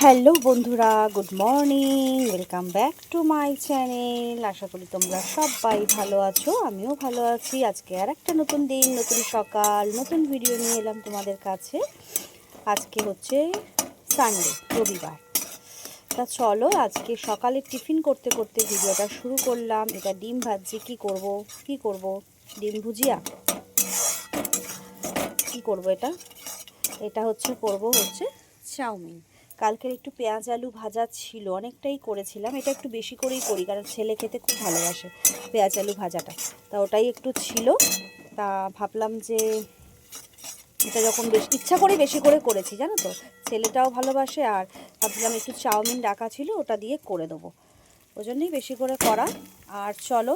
Hello বন্ধুরা, good morning, welcome back to my channel. আশা করি তোমরা সবাই ভালো আছো, আমিও ভালো আছি। আজকে আর একটা নতুন দিন, নতুন সকাল, নতুন ভিডিও নিয়ে এলাম তোমাদের কাছে। আজকে হচ্ছে সানডে রবিবার। তা চলো, আজকে সকালে টিফিন করতে করতে ভিডিওটা শুরু করলাম। এটা ডিম ভাজছি, কি করব কি করব? ডিম ভুজিয়া? কি করব এটা? এটা হচ্ছে, করব হচ্ছে চাউমিন। কালকের একটু পেঁয়াজ আলু ভাজা ছিল, অনেকটাই করেছিলাম। এটা একটু বেশি করেই করি, কারণ ছেলে খেতে খুব ভালোবাসে পেঁয়াজ আলু ভাজাটা। তা ওটাই একটু ছিল। তা ভাবলাম যে এটা যখন বেশি, ইচ্ছা করে বেশি করে করেছি, জানো তো? ছেলেটাও ভালোবাসে আর ভাবলাম একটু চাউমিন রাখা ছিল, ওটা দিয়ে করে দেবো। ওই জন্যই বেশি করে করা। আর চলো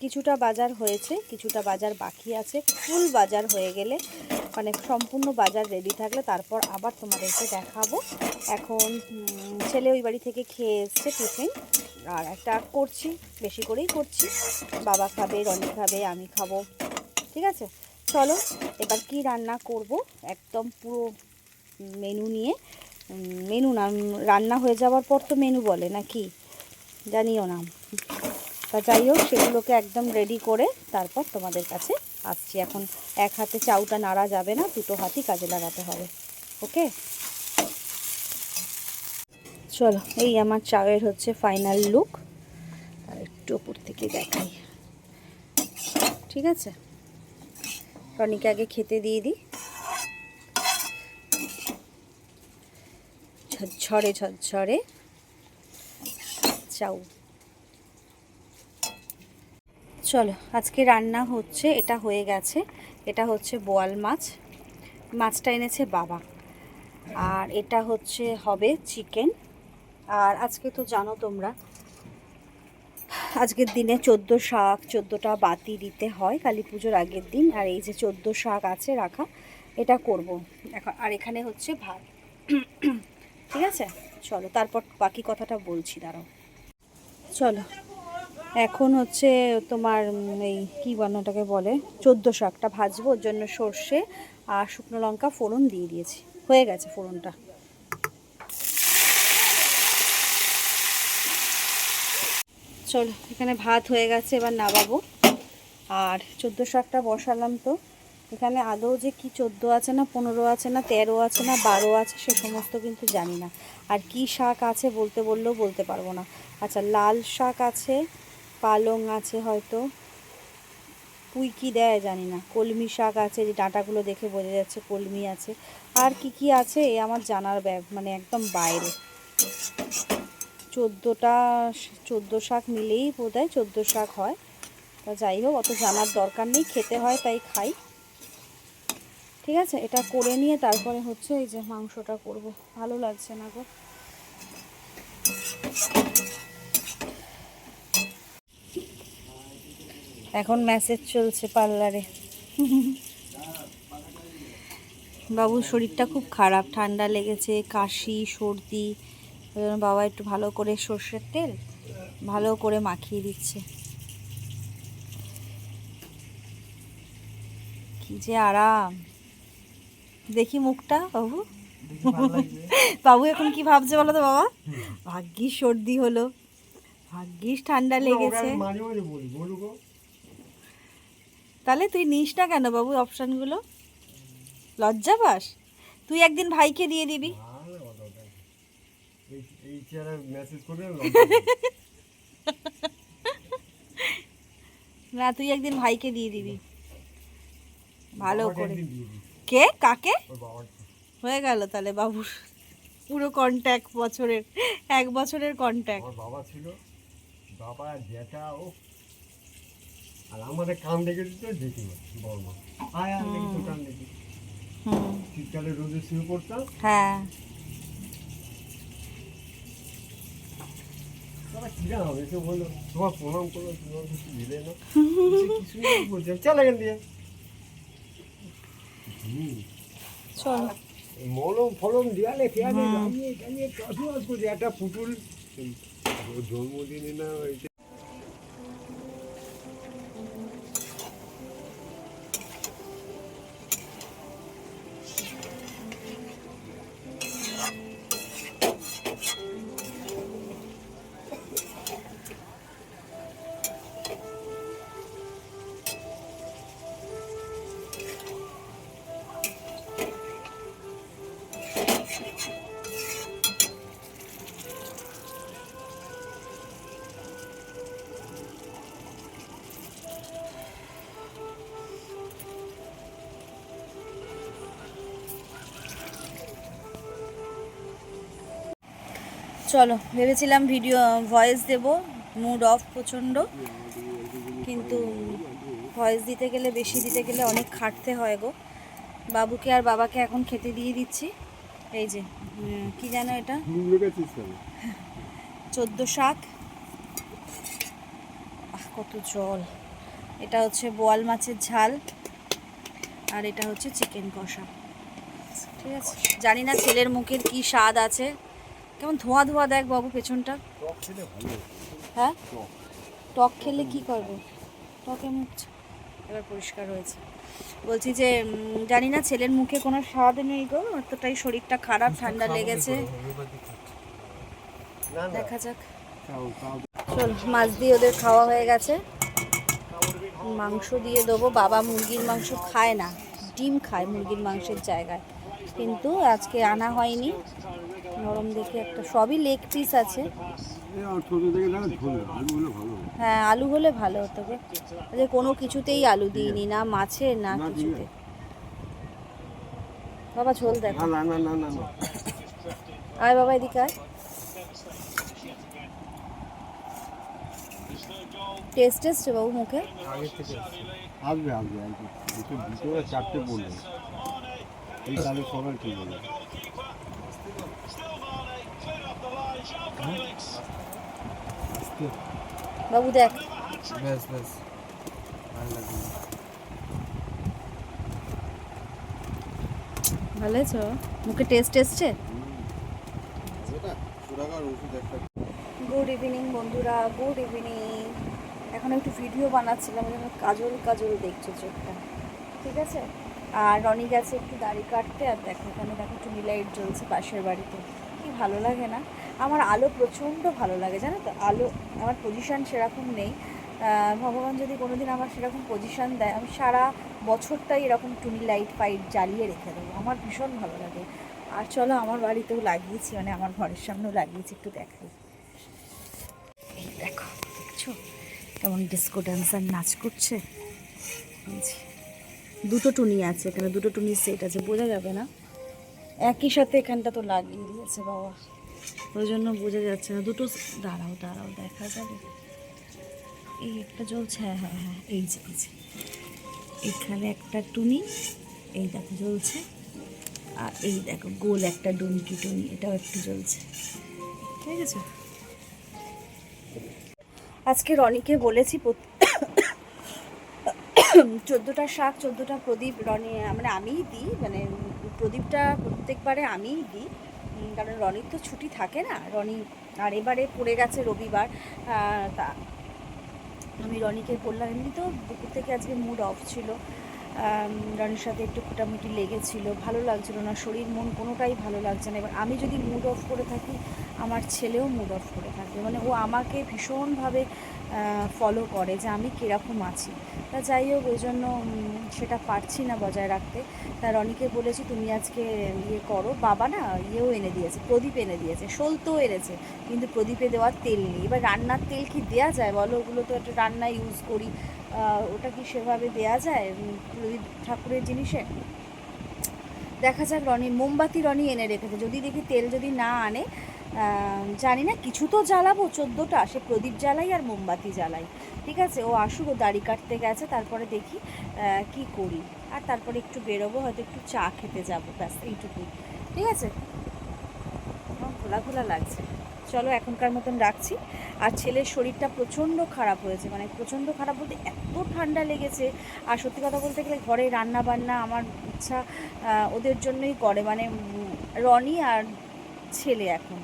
কিছুটা বাজার হয়েছে, কিছুটা বাজার বাকি আছে, ফুল বাজার হয়ে গেলে মানে সম্পূর্ণ বাজার রেডি থাকলে তারপর আবার তোমাদেরকে দেখাবো। এখন ছেলে ওই বাড়ি থেকে খেয়ে এসছে টিফিন, আর একটা করছি, বেশি করেই করছি। বাবা খাবে, রনি খাবে, আমি খাব, ঠিক আছে? চলো, এবার কি রান্না করব? একদম পুরো মেনু নিয়ে মেনু না, রান্না হয়ে যাওয়ার পর তো মেনু বলে নাকি? জানিও না। তা যাই হোক, সেগুলোকে একদম রেডি করে তারপর তোমাদের কাছে আসছি। এখন এক হাতে চাউটা নাড়া যাবে না, দুটো হাতই কাজে লাগাতে হবে। ওকে? চলো, এই আমার চাউয়ের হচ্ছে ফাইনাল লুক আর একটু ওপর থেকে দেখাই। ঠিক আছে? টনিকে আগে খেতে দিয়ে দিই। ঝরঝরে ঝরঝরে চাউ। চলো, আজকে রান্না হচ্ছে, এটা হয়ে গেছে। এটা হচ্ছে বোয়াল মাছ। মাছটা এনেছে বাবা। আর এটা হচ্ছে হবে চিকেন। আর আজকে তো জানো তোমরা, আজকের দিনে চোদ্দ শাক, চোদ্দোটা বাতি দিতে হয় কালী পুজোর আগের দিন। আর এই যে চোদ্দ শাক আছে রাখা, এটা করব। এখন আর এখানে হচ্ছে ভাত। ঠিক আছে? চলো, তারপর বাকি কথাটা বলছি, দাঁড়াও। চলো। এখন হচ্ছে তোমার এই কী বান্নাটাকে বলে, চোদ্দ শাকটা ভাজবো, ওর জন্য সর্ষে আর শুকনো লঙ্কা ফোড়ন দিয়ে দিয়েছি। হয়ে গেছে ফোড়নটা। চলো, এখানে ভাত হয়ে গেছে, এবার নামাবো। আর চোদ্দ শাকটা বসালাম তো। এখানে আদৌ যে কি চোদ্দ আছে না, পনেরো আছে না, তেরো আছে না, বারো আছে, সে সমস্ত কিন্তু জানি না। আর কি শাক আছে বলতে বললেও বলতে পারব না। আচ্ছা লাল শাক আছে পালং আছে হয়তো। পুঁই কি দেয় জানি না। কলমি শাক আছে, যে ডাঁটাগুলো দেখে বোঝা যাচ্ছে কলমি আছে। আর কি কি আছে এ আমার জানার ব্যাগ মানে একদম বাইরে। চোদ্দোটা চোদ্দ শাক মিলেই বোধ হয় চোদ্দ শাক হয়। তা যাই হোক, অত জানার দরকার নেই, খেতে হয় তাই খাই। ঠিক আছে, এটা করে নিয়ে তারপরে হচ্ছে এই যে মাংসটা করব। ভালো লাগছে না গো। এখন মেসেজ চলছে পার্লারে বাবুর শরীরটা খুব খারাপ ঠান্ডা লেগেছে কাশি সর্দি। ওই জন্য বাবা একটু ভালো করে সর্ষের তেল ভালো করে মাখিয়ে দিচ্ছে। কি যে আরাম। দেখি মুখটা বাবু। বাবু এখন কি ভাবছে বলো তো বাবা? ভাগ্যিস সর্দি হলো। ভাগ্যিস ঠান্ডা লেগেছে মাঝে মাঝে বলি বলব তাহলে তুই নিস না কেন বাবু অপশানগুলো? লজ্জা পাস? তুই একদিন ভাইকে দিয়ে দিবি। না তুই একদিন ভাইকে দিয়ে দিবি। ভালো করে। কে? কাকে? হয়ে গেল তাহলে বাবুর পুরো কন্ট্যাক্ট বছরের এক বছরের কন্ট্যাক্ট বাবা ছিল বাবা ও আর আমাদের কান দেখে দিত দেখি বড় আয় আর দেখি কান দেখি শীতকালে রোদে শুয়ে পড়তাম। হ্যাঁ। মলম ফলম দেয়ালে করছে একটা পুতুল জন্মদিনে না চলো ভেবেছিলাম ভিডিও ভয়েস দেব মুড অফ প্রচণ্ড। কিন্তু ভয়েস দিতে গেলে বেশি দিতে গেলে অনেক খাটতে হয় গো। বাবুকে আর বাবাকে এখন খেতে দিয়ে দিচ্ছি। এই যে কি যেন এটা? চোদ্দ শাক। কত জল। এটা হচ্ছে বোয়াল মাছের ঝাল। আর এটা হচ্ছে চিকেন কষা। ঠিক আছে? জানি না ছেলের মুখের কি স্বাদ আছে। কেমন ধোঁয়া ধোঁয়া দেখ বাবু পেছনটা। হ্যাঁ? টক। খেলে কি করবে? টকে মুখ এবার পরিষ্কার হয়েছে। বলছি যে জানি না ছেলের মুখে কোনো স্বাদ নেই গো এতটাই শরীরটা খারাপ ঠান্ডা লেগেছে। দেখা যাক। চল মাছ দিয়ে ওদের খাওয়া হয়ে গেছে। মাংস দিয়ে দেবো। বাবা মুরগির মাংস খায় না ডিম খায় মুরগির মাংসের জায়গায়। কিন্তু আজকে আনা হয়নি। নরম দেখে একটা সবই লেগ পিস আছে। হ্যাঁ আলু হলে ভালো হতো যে কোনো কিছুতেই আলু দিইনি না মাছে না না কিছুতে। বাবা ঝোল দেখো। আয় বাবা এদিকে আয়। টেস্ট এসছে বাবু মুখে। আসবে আসবে দুটো চারটে বলবে এই সবাই ঠিক হবে আস্তে বাবু দেখ। ব্যাস ব্যাস ভালো লাগবে ভালো বাবা? মুখে টেস্ট এসছে? গুড ইভিনিং বন্ধুরা। গুড ইভিনিং এখন একটু ভিডিও বানাচ্ছিলাম কাজল কাজল দেখছ চোখটা। ঠিক আছে? আর রনি গেছে একটু দাড়ি কাটতে, আর দেখো এখানে দেখো টুনি লাইট জ্বলছে পাশের বাড়িতে। কি ভালো লাগে না? আমার আলো প্রচণ্ড ভালো লাগে, জানো তো? আলো, আমার পজিশন সেরকম নেই। ভগবান যদি কোনো দিন আমার সেরকম পজিশান দেয়, আমি সারা বছরটাই এরকম টুনি লাইট ফাইট জ্বালিয়ে রেখে দেবো। আমার ভীষণ ভালো লাগে। আর চলো, আমার বাড়িতেও লাগিয়েছি মানে আমার ঘরের সামনেও লাগিয়েছি, একটু দেখাই। দেখো, দেখছ? কেমন ডিস্কো ড্যান্সার নাচ করছে। দুটো টুনি আছে, এখানে দুটো টুনির সেট আছে, বোঝা যাবে না। একই সাথে এখানটা তো লাগিয়ে দিয়েছে বাবা। ওই জন্য বোঝা যাচ্ছে না। দুটো দাঁড়াও দাঁড়াও, দেখা যাবে। এই একটা জ্বলছে হ্যাঁ হ্যাঁ হ্যাঁ এই যে এই যে। এখানে একটা টুনি, এই দেখো জ্বলছে। আর এই দেখো, গোল একটা ডুমকি টুনি, এটাও একটু জ্বলছে। ঠিক আছে? আজকে রনিকে বলেছি চোদ্দোটা শাক, চোদ্দোটা প্রদীপ রনি মানে আমিই দিই মানে প্রদীপটা প্রত্যেকবারে আমিই দিই কারণ রনির তো ছুটি থাকে না, রনি আর এবারে পড়ে গেছে রবিবার তা আমি রনিকে বললাম এমনি তো দুপুর থেকে আজকে মুড অফ ছিল রনির সাথে একটু খোটামুটি লেগেছিল, ভালো লাগছিল না, শরীর, মন কোনোটাই ভালো লাগছে না। এবার আমি যদি মুড অফ করে থাকি, আমার ছেলেও মুড অফ করে থাকবে। মানে ও আমাকে ভীষণভাবে ফলো করে যে আমি কীরকম আছি। তা যাই হোক ওই জন্য সেটা পারছি না বজায় রাখতে। তা রনিকে বলেছি, তুমি আজকে ইয়ে করো। বাবা না ইয়েও এনে দিয়েছে, প্রদীপ এনে দিয়েছে সলতেও এনেছে, কিন্তু প্রদীপে দেওয়ার তেল নেই। এবার রান্নার তেল কি দেওয়া যায় বলো? ওগুলো তো একটা রান্না ইউজ করি। ওটা কি সেভাবে দেওয়া যায়? প্রদীপ ঠাকুরের জিনিসে? দেখা যাক রনি, মোমবাতি রনি এনে রেখেছে। যদি দেখি তেল যদি না আনে জানি না, কিছু তো জ্বালাবো, চোদ্দোটা। সে প্রদীপ জ্বালাই আর মোমবাতি জ্বালাই। ঠিক আছে, ও আসুক, ও দাড়ি কাটতে গেছে, তারপরে দেখি কি করি। আর তারপরে একটু বেরোবো, হয়তো একটু চা খেতে যাব, ব্যাস, এইটুকুই। ঠিক আছে? ঘোলা লাগছে। চলো, এখনকার মতন রাখছি। আর ছেলের শরীরটা প্রচণ্ড খারাপ হয়েছে মানে প্রচণ্ড খারাপ বলতে এত ঠান্ডা লেগেছে। আর সত্যি কথা বলতে গেলে ঘরে রান্না বান্না আমার ইচ্ছা ওদের জন্যই করে। মানে রনি আর ছেলে এখন।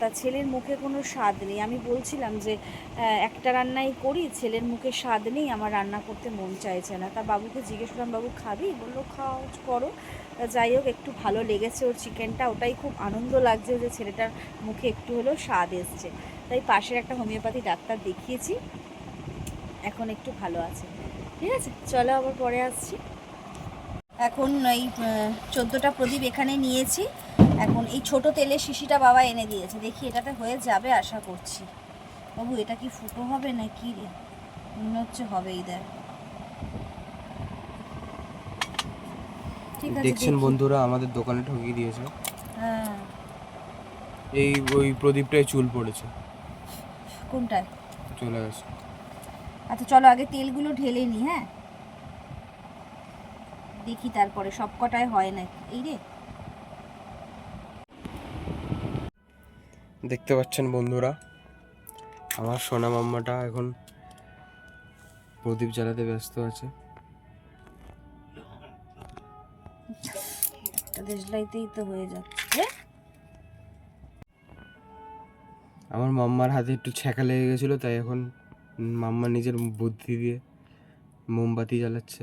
তা ছেলের মুখে কোনো স্বাদ নেই। আমি বলছিলাম যে একটা রান্নাই করি, ছেলের মুখে স্বাদ নেই, আমার রান্না করতে মন চাইছে না। তা বাবুকে জিজ্ঞেস করলাম, বাবু, খাবি? বলল, খাও, করো। যাই হোক, একটু ভালো লেগেছে ওর চিকেনটা। ওটাই খুব আনন্দ লাগছে যে ছেলেটার মুখে একটু হলেও স্বাদ এসছে। তাই পাশের একটা হোমিওপ্যাথি ডাক্তার দেখিয়েছি। এখন একটু ভালো আছে। ঠিক আছে, চলো আবার পরে আসছি। এখন এই চোদ্দোটা প্রদীপ এখানে নিয়েছি। এখন এই ছোট তেলের শিশিটা বাবা এনে দিয়েছে। দেখি এটাতে হয়ে যাবে আশা করছি। বাবু এটা কি ফুটো হবে না কি রে মনে হচ্ছে হবেই দেখ। দেখছেন বন্ধুরা আমাদের দোকানে ঠকিয়ে দিয়েছে। হ্যাঁ। এই ওই প্রদীপটায় চুল পড়েছে। কোনটায়? চলে গেছে। আচ্ছা চলো আগে তেলগুলো ঢেলে নি হ্যাঁ? দেখি তারপরে সব কটায় হয় না এই রে দেখতে পাচ্ছেন বন্ধুরা। আমার সোনা মাম্মাটা এখন প্রদীপ জ্বালাতে ব্যস্ত আছে। দেশলাইতেই তো হয়ে যাচ্ছে। আমার মাম্মার হাতে একটু ছ্যাঁকা লেগে গেছিল তাই এখন মাম্মা নিজের বুদ্ধি দিয়ে মোমবাতি জ্বালাচ্ছে।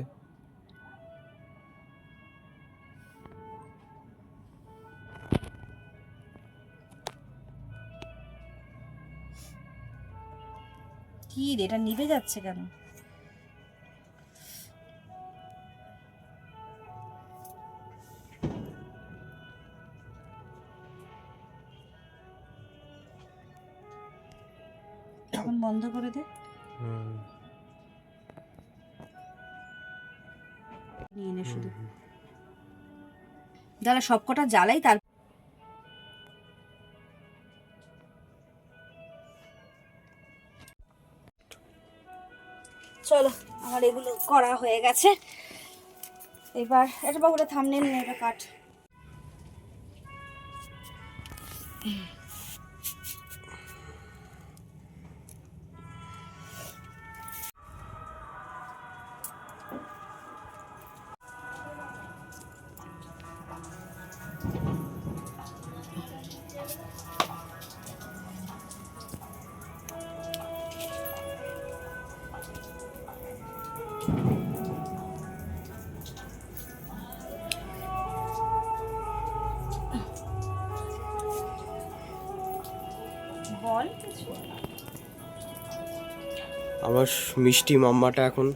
কি রে? এটা নিভে যাচ্ছে কেন? এখন বন্ধ করে দে। নিয়ে নে শুধু। দাঁড়া সব কটা জ্বালাই তার এগুলো করা হয়ে গেছে। এবার এটা বাবুরা থামলেন এটা কাট। বল কিছু আমার মিষ্টি মাম্মাটা এখন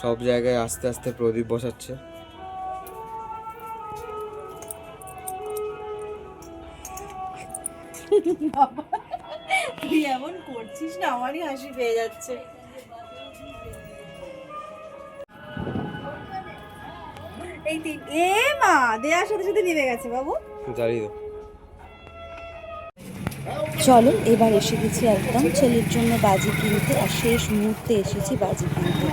সব জায়গায় আস্তে আস্তে প্রদীপ বসাচ্ছে। তুই এমন করছিস না আমারই হাসি পেয়ে যাচ্ছে। এই তিন এ মা দেওয়ার সাথে সাথে নেমে গেছে বাবু। জ্বালিয়ে দাও। চলো, এবার এসে গেছি একদম ছেলের জন্য বাজি কিনতে, আর শেষ মুহূর্তে এসেছি বাজি কিনতে।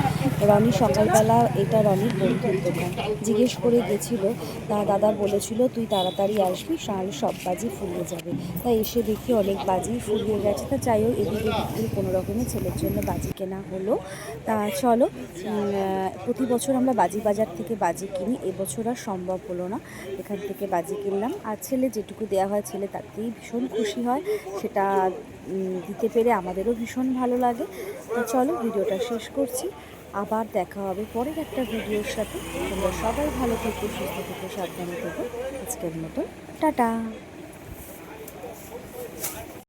রনি সকালবেলা এটা রনির বন্ধুর দোকান। জিজ্ঞেস করে গেছিল তা দাদা বলেছিল তুই তাড়াতাড়ি আসবি নাহলে সব বাজি ফুরিয়ে যাবে। তা এসে দেখি অনেক বাজি ফুরিয়ে গেছে। তা যাই হোক, এদিকে কোনো রকমে ছেলের জন্য বাজি কেনা হলো। তা চলো প্রতি বছর আমরা বাজি বাজার থেকে বাজি কিনি, এবছর আর সম্ভব হলো না। এখান থেকে বাজি কিনলাম। আর ছেলে যেটুকু দেওয়া হয়, ছেলে তাতেই ভীষণ খুশি হয়। সেটা দিতে পেরে আমাদেরও ভীষণ ভালো লাগে। তো চলো, ভিডিওটা শেষ করছি। আবার দেখা হবে পরের একটা ভিডিওর সাথে। তোমরা সবাই ভালো থেকো, সুস্থ থেকো, সাবধানে থেকো। আজকের মতো টাটা।